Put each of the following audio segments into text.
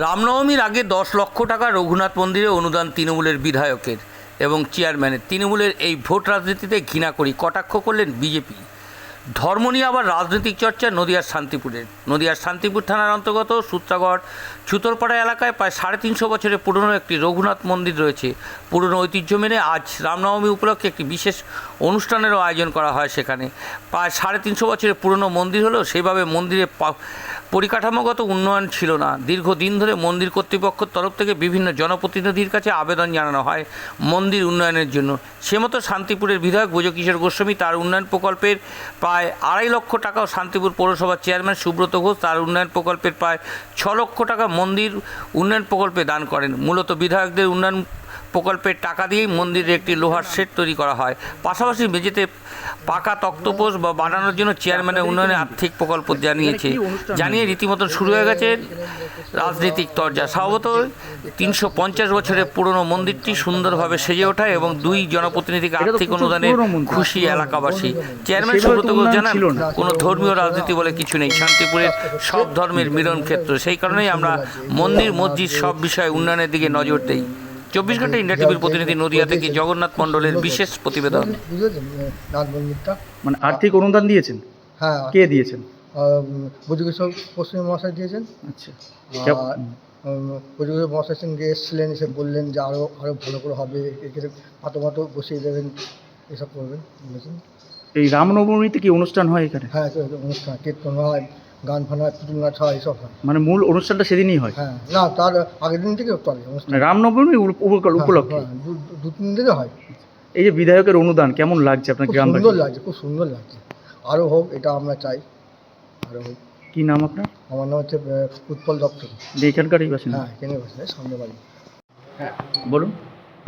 রামনবমীর আগে দশ লক্ষ টাকা রঘুনাথ মন্দিরে অনুদান তৃণমূলের বিধায়কের এবং চেয়ারম্যানের। তৃণমূলের এই ভোট রাজনীতিতে ঘৃণা করি কটাক্ষ করলেন বিজেপি। ধর্ম নিয়ে আবার রাজনৈতিক চর্চা নদিয়ার শান্তিপুরের। নদিয়ার শান্তিপুর থানার অন্তর্গত সূত্রাগড় ছুতরপাড়া এলাকায় প্রায় সাড়ে তিনশো বছরের পুরনো একটি রঘুনাথ মন্দির রয়েছে। পুরনো ঐতিহ্য মেনে আজ রামনবমী উপলক্ষে একটি বিশেষ অনুষ্ঠানেরও আয়োজন করা হয় সেখানে। প্রায় সাড়ে তিনশো বছরের পুরনো মন্দির হলেও সেভাবে মন্দিরে পরিকাঠামোগত উন্নয়ন ছিল না। দীর্ঘদিন ধরে মন্দির কর্তৃপক্ষের তরফ থেকে বিভিন্ন জনপ্রতিনিধির কাছে আবেদন জানানো হয় মন্দির উন্নয়নের জন্য। সে মতো শান্তিপুরের বিধায়ক ব্রজকিশোর গোস্বামী তার উন্নয়ন প্রকল্পের প্রায় আড়াই লক্ষ টাকা ও শান্তিপুর পৌরসভার চেয়ারম্যান সুব্রত ঘোষ তার উন্নয়ন প্রকল্পের প্রায় ছ লক্ষ টাকা মন্দির উন্নয়ন প্রকল্পে দান করেন। মূলত বিধায়কদের উন্নয়ন প্রকল্পের টাকা দিয়েই মন্দিরে একটি লোহার সেট তৈরি করা হয়। পাশাপাশি মেঝেতে পাকা তক্তপোষ বা বানানোর জন্য চেয়ারম্যানের উন্নয়নে আর্থিক প্রকল্প জানিয়েছে। জানিয়ে রীতিমতন শুরু হয়ে গেছে রাজনৈতিক তরজা। স্বভাবত তিনশো পঞ্চাশ বছরের পুরনো মন্দিরটি সুন্দরভাবে সেজে ওঠা এবং দুই জনপ্রতিনিধিকে আর্থিক অনুদানে খুশি এলাকাবাসী। চেয়ারম্যান সুব্রত ঘোষ জানান কোনো ধর্মীয় রাজনীতি বলে কিছু নেই। শান্তিপুরের সব ধর্মের মিলন ক্ষেত্র সেই কারণেই আমরা মন্দির মসজিদ সব বিষয়ে উন্নয়নের দিকে নজর দেই। চব্বিশ ঘণ্টা ইন্ডিয়া টিভির প্রতিনিধি নদিয়া থেকে জগন্নাথ মণ্ডলের বিশেষ প্রতিবেদন। মানে আর্থিক অনুদান দিয়েছেন? হ্যাঁ কে দিয়েছেন? বুঝুকেশ্বর পশ্চিম মহাশয় দিয়েছেন। আচ্ছা। আর বুঝুকেশ্বর মহাশয় সঙ্গে এসেছিলেন এসে বললেন যে আরও আরও ভালো করে হবে এখানে মাতো মাতো বসিয়ে দেবেন এসব করবেন বলেছেন। এই রামনবমীতে কি অনুষ্ঠান হয় এখানে? হ্যাঁ অনুষ্ঠান কীর্তন হয়। গান ফান হয় পুতুল নাচ হয় এসব হয় মানে মূল অনুষ্ঠানটা সেদিনই হয়? হ্যাঁ না তার আগের দিন থেকে চলে অনুষ্ঠান। মানে রামনবমী উপ- উপ- উপলক্ষে? হ্যাঁ, দু- দু- তিন দিনে হয়। এই যে বিধায়কের অনুদান কেমন লাগছে আপনার খুব গ্রামবাসী সুন্দর লাগছে খুব সুন্দর লাগছে। আরও হোক এটা আমরা চাই। আরও হোক। কি নাম আপনার? আমার নাম হচ্ছে আহ, উৎপল দপ্তর যে এখানকারই বাসিন্দা? হ্যাঁ এখানে বসে সামনে বাড়ি। বলুন।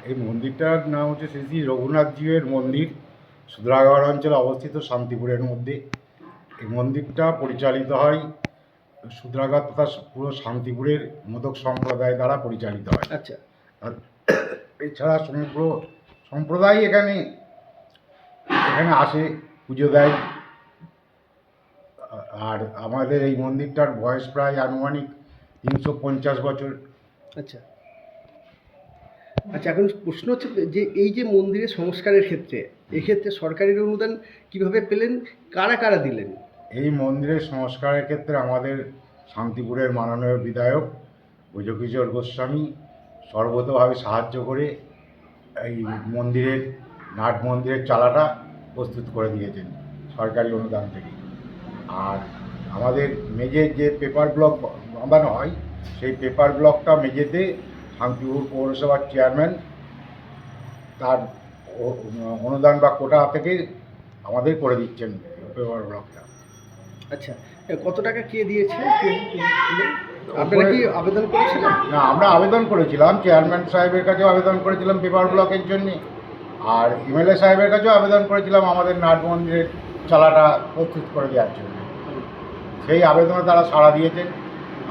এই মন্দিরটার নাম হচ্ছে শ্রী শ্রী রঘুনাথজিউয়ের মন্দির সুদ্রাগড় অঞ্চলে অবস্থিত শান্তিপুরের মধ্যে। এই মন্দিরটা পরিচালিত হয় সুদ্রাগড় তথা পুরো শান্তিপুরের মোদক সম্প্রদায় দ্বারা পরিচালিত হয়। আচ্ছা। আর এছাড়া সমগ্র সম্প্রদায় এখানে এখানে আসে পুজো দেয়। আর আমাদের এই মন্দিরটার বয়স প্রায় আনুমানিক তিনশো পঞ্চাশ বছর। আচ্ছা। আচ্ছা এখন প্রশ্ন হচ্ছে যে এই যে মন্দিরের সংস্কারের ক্ষেত্রে এক্ষেত্রে সরকারের অনুদান কীভাবে পেলেন? কারা কারা দিলেন? এই মন্দিরের সংস্কারের ক্ষেত্রে আমাদের শান্তিপুরের মাননীয় বিধায়ক ভুজকিশোর গোস্বামী সর্বতভাবে সাহায্য করে এই মন্দিরের নাট মন্দিরের চালাটা প্রস্তুত করে দিয়েছেন সরকারি অনুদান থেকে। আর আমাদের মেঝের যে পেপার ব্লক বাঁধানো হয়, সেই পেপার ব্লকটা মেঝেতে শান্তিপুর পৌরসভার চেয়ারম্যান তার অনুদান বা কোটা থেকে আমাদের করে দিচ্ছেন পেপার ব্লকটা। আচ্ছা কত টাকা কে দিয়েছে? আপনারা কি আবেদন করেছিলেন? না আমরা আবেদন করেছিলাম চেয়ারম্যান সাহেবের কাছেও আবেদন করেছিলাম পেপার ব্লকের জন্য। আর এমএলএ সাহেবের কাছেও আবেদন করেছিলাম আমাদের নাট মন্দিরের চালাটা প্রস্তুত করে দেওয়ার জন্য। সেই আবেদনে তারা সাড়া দিয়েছেন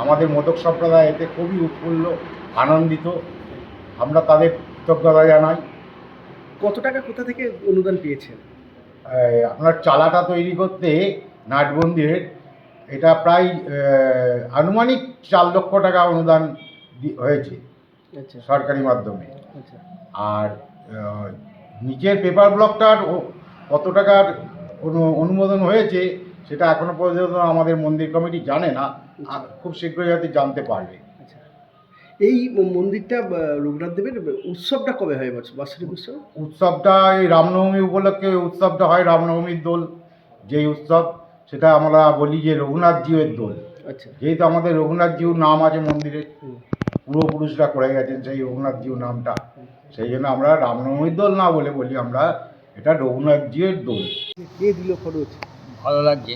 আমাদের মোদক সম্প্রদায় এতে খুবই উৎফুল্ল আনন্দিত। আমরা তাদের কৃতজ্ঞতা জানাই। কত টাকা কোথা থেকে অনুদান পেয়েছেন? আপনার চালাটা তৈরি করতে নাট মন্দিরের এটা প্রায় আনুমানিক চার লক্ষ টাকা অনুদান হয়েছে আচ্ছা। সরকারি মাধ্যমে। আচ্ছা। আর নিচের পেপার ব্লকটার কত টাকার অনু- অনুমোদন হয়েছে সেটা এখনও পর্যন্ত আমাদের মন্দির কমিটি জানে না। খুব শীঘ্রই হয়তো জানতে পারবে। আচ্ছা। এই মন্দিরটা রঘুনাথ দেবের উৎসবটা কবে হয় বছর? বাৎসরিক উৎসব? উৎসবটা এই রামনবমী উপলক্ষে উৎসবটা হয় রামনবমীর দোল যেই উৎসব। সেটা আমরা বলি যে রঘুনাথ জিউয়ের দোল। আচ্ছা। যেহেতু আমাদের রঘুনাথ জিউ নাম আছে মন্দিরে পূর্বপুরুষরা করে গেছেন সেই রঘুনাথ জিউ নামটা। সেই জন্য আমরা রামনবমীর দোল না বলে বলি আমরা এটা রঘুনাথ জিউয়ের দোল। কে দিল খরচ? ভালো লাগছে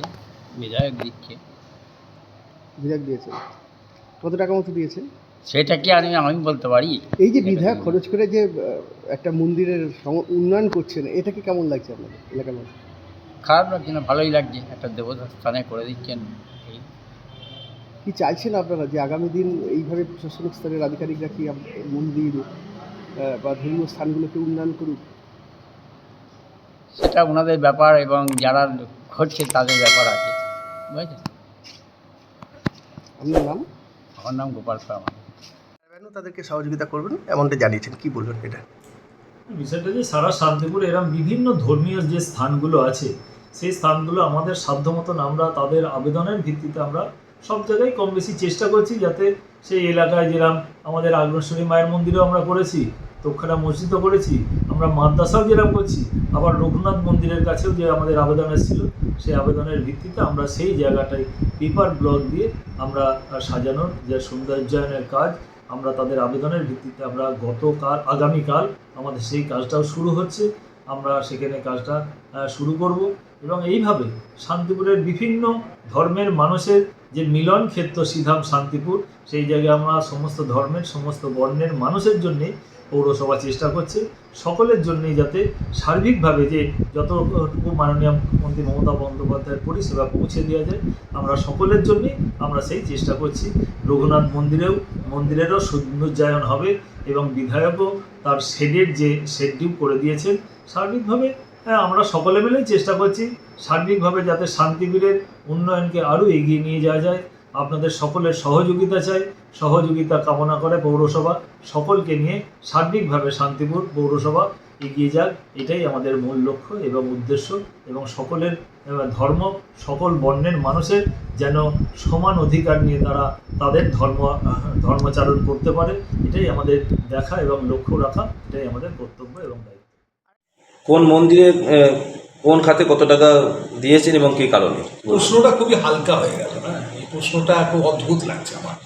বিধায়ক দিচ্ছে। বিধায়ক দিয়েছে। কত টাকা মতো দিয়েছে? সেটা কি আমি আমি বলতে পারি? এই যে বিধায়ক খরচ করে যে একটা মন্দিরের উন্নয়ন করছেন এটাকে কেমন লাগছে আপনাদের এলাকার মানুষ খারাপ লাগছে না ভালোই লাগছে। একটা দেবতা স্থানে করে দিচ্ছেন এই। কি চাইছেন আপনারা যে আগামী দিন এইভাবে প্রশাসনিক স্তরের আধিকারিকরা কি মন্দির আহ, বা ধর্মীয় স্থানগুলোকে উন্নয়ন করুক? সেটা ওনাদের ব্যাপার এবং যারা ঘটছে তাদের ব্যাপার আছে। বুঝেছেন? আপনার নাম? আমার নাম গোপাল শর্মা তাদেরকে সহযোগিতা করবেন? এমনটা জানিয়েছেন। কি বলবেন এটা? বিষয়টা যে সারা শান্তিপুরে এরকম বিভিন্ন ধর্মীয় যে স্থানগুলো আছে সেই স্থানগুলো আমাদের সাধ্য মতন আমরা তাদের আবেদনের ভিত্তিতে আমরা সব জায়গায় কম বেশি চেষ্টা করছি যাতে সেই এলাকায় যেরকম আমাদের আগ্নেশ্বরী মায়ের মন্দিরও আমরা করেছি তোখানা মসজিদও করেছি, আমরা মাদ্রাসাও যেরকম করছি, আবার রঘুনাথ মন্দিরের কাছেও যে আমাদের আবেদন এসেছিল, সেই আবেদনের ভিত্তিতে আমরা সেই জায়গাটায় পেপার ব্লক দিয়ে আমরা সাজানোর যে সৌন্দর্যায়নের কাজ আমরা তাদের আবেদনের ভিত্তিতে আমরা গতকাল, আগামীকাল আমাদের সেই কাজটাও শুরু হচ্ছে। আমরা সেখানে কাজটা শুরু করব। এবং এইভাবে শান্তিপুরের বিভিন্ন ধর্মের মানুষের যে মিলন ক্ষেত্র সিধাম শান্তিপুর, সেই জায়গায় আমরা সমস্ত ধর্মের, সমস্ত বর্ণের মানুষের জন্যে পৌরসভা চেষ্টা করছে। সকলের জন্যই যাতে সার্বিকভাবে যে যতটুকু মাননীয় মন্ত্রী মমতা বন্দ্যোপাধ্যায়ের পরিষেবা পৌঁছে দেওয়া যায়, আমরা সকলের জন্যই আমরা সেই চেষ্টা করছি। রঘুনাথ মন্দিরেও, মন্দিরেরও সৌন্দর্যায়ন হবে এবং বিধায়কও তার শেডের যে শেডটিও করে দিয়েছেন, সার্বিকভাবে আমরা সকলে মিলেই চেষ্টা করছি সার্বিকভাবে যাতে শান্তিবীরের উন্নয়নকে আরও এগিয়ে নিয়ে যাওয়া যায়। আপনাদের সকলের সহযোগিতা চাই, সহযোগিতা কামনা করে পৌরসভা সকলকে নিয়ে সার্বিকভাবে শান্তিপুর পৌরসভা এগিয়ে যাক, এটাই আমাদের মূল লক্ষ্য এবং উদ্দেশ্য এবং সকলের ধর্ম, সকল বর্ণের মানুষের যেন সমান অধিকার নিয়ে তারা তাদের ধর্ম, ধর্মচারণ করতে পারে, এটাই আমাদের দেখা এবং লক্ষ্য রাখা, এটাই আমাদের কর্তব্য এবং দায়িত্ব। কোন মন্দিরে কোন খাতে কত টাকা দিয়েছেন এবং কী কারণে? প্রশ্নটা খুবই হালকা হয়ে গেল না এই প্রশ্নটা খুব অদ্ভুত লাগছে আমার।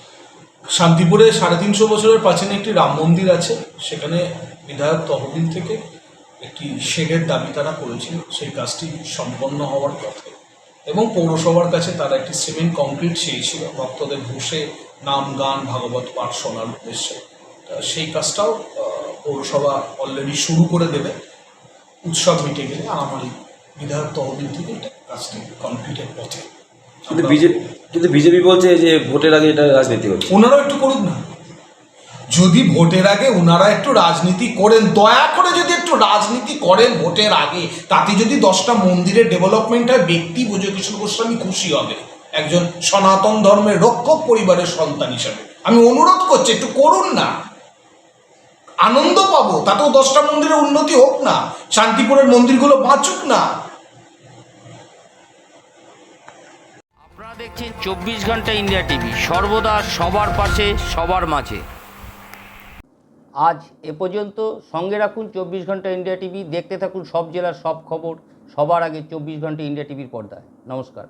শান্তিপুরে সাড়ে তিনশো বছরের প্রাচীন একটি রাম মন্দির আছে, সেখানে বিধায়ক তহবিল থেকে একটি শেডের দাবি তারা করেছিল, সেই কাজটি সম্পন্ন হওয়ার পথে। এবং পৌরসভার কাছে তারা একটি সিমেন্ট, কংক্রিট চেয়েছিল, ভক্তদের বসে নাম, গান, ভাগবত পাঠ শোনার উদ্দেশ্যে। সেই কাজটাও পৌরসভা অলরেডি শুরু করে দেবে। উৎসব মিটে গেলে আমার বিধায়ক তহবিল থেকে এটা কাজটি কমপ্লিটের পথে। কিন্তু বিজেপি কিন্তু বিজেপি বলছে যে ভোটের আগে এটা রাজনীতি হচ্ছে। ওনারাও একটু করুন না। যদি ভোটের আগে ওনারা একটু রাজনীতি করেন দয়া করে যদি একটু রাজনীতি করেন ভোটের আগে তাতে যদি দশটা মন্দিরের ডেভেলপমেন্ট হয় ব্যক্তি ব্রজকিশোর গোস্বামী খুশি হবে। একজন সনাতন ধর্মের রক্ষক পরিবারের সন্তান হিসাবে। আমি অনুরোধ করছি একটু করুন না। আনন্দ পাবো তাতেও দশটা মন্দিরের উন্নতি হোক না শান্তিপুরের মন্দিরগুলো বাঁচুক না। আপনারা দেখছেন চব্বিশ ঘণ্টা ইন্ডিয়া টিভি সর্বদা সবার পাশে সবার মাঝে। আজ এ পর্যন্ত সঙ্গে রাখুন চব্বিশ ঘণ্টা ইন্ডিয়া টিভি দেখতে থাকুন সব জেলার সব খবর সবার আগে চব্বিশ ঘণ্টা ইন্ডিয়া টিভির পর্দায়। নমস্কার।